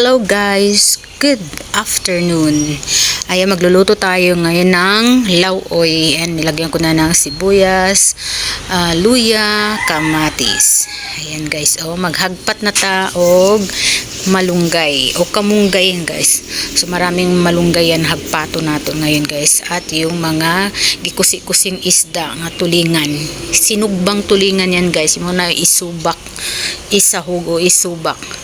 Hello guys, good afternoon. Ayan, magluluto tayo ngayon ng lauoy. And nilagyan ko na ng sibuyas, ah, luya, kamatis. Ayan guys, oh, maghagpat na ta og malunggay o kamunggay guys. So maraming malunggay yan hagpato nato ngayon guys. At yung mga gikusi-kusing isda nga tulingan. Sinugbang tulingan yan guys. Yung na isubak, isahog o isubak.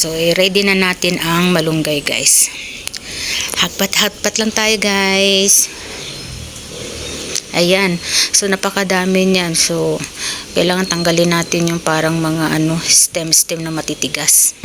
So, ready na natin ang malunggay, guys. Hagpat-hagpat lang tayo, guys. Ayan. So, napakadami niyan. So, kailangan tanggalin natin yung parang mga ano, stem-stem na matitigas.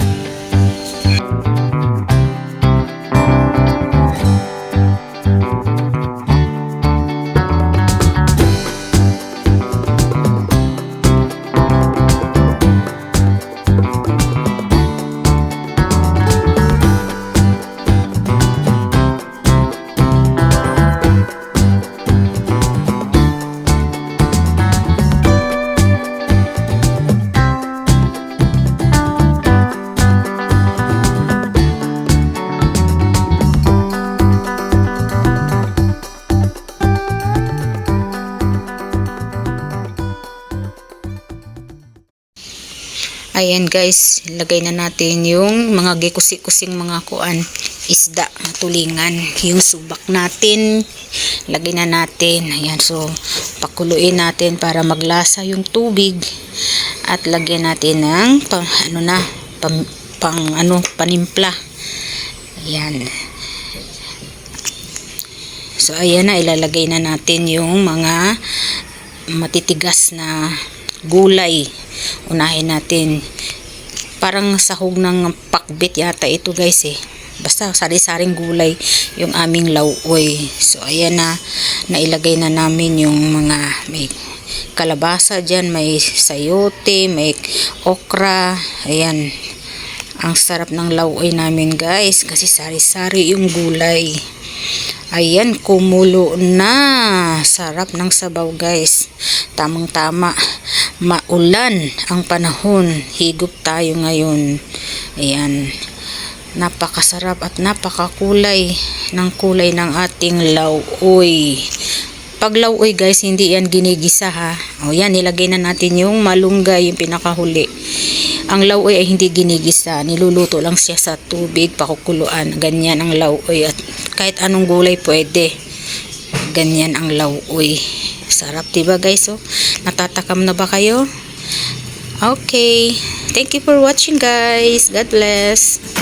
Ayan guys, lagay na natin yung mga gikusi-kusing mga kuan, isda, tulingan, yung subak natin, lagay na natin. Ayan, so pakuluin natin para maglasa yung tubig at lagyan natin ng pa, ano na, pang, pang ano, panimpla. Ayan. So ayan na, ilalagay na natin yung mga matitigas na gulay unahin natin. Parang sahog ng pakbit yata ito guys eh. Basta sari-saring gulay yung aming lauoy so ayan na. Nailagay na namin yung mga may kalabasa dyan may sayote may okra. Ayan. Ang sarap ng lauoy namin guys kasi sari-sari yung gulay. Ayan, kumulo na. Sarap ng sabaw guys. Tamang tama. Maulan ang panahon. Higop tayo ngayon. Ayan. Napakasarap at napakakulay ng kulay ng ating lauoy. Pag lauoy guys, hindi yan ginigisa ha. O yan, nilagay na natin yung malunggay, yung pinakahuli. Ang lauoy ay hindi ginigisa. Niluluto lang siya sa tubig, pakukuluan. Ganyan ang lauoy. At kahit anong gulay pwede. Ganyan ang lauoy. Sarap, diba guys? Oh, natatakam na ba kayo? Okay. Thank you for watching guys. God bless.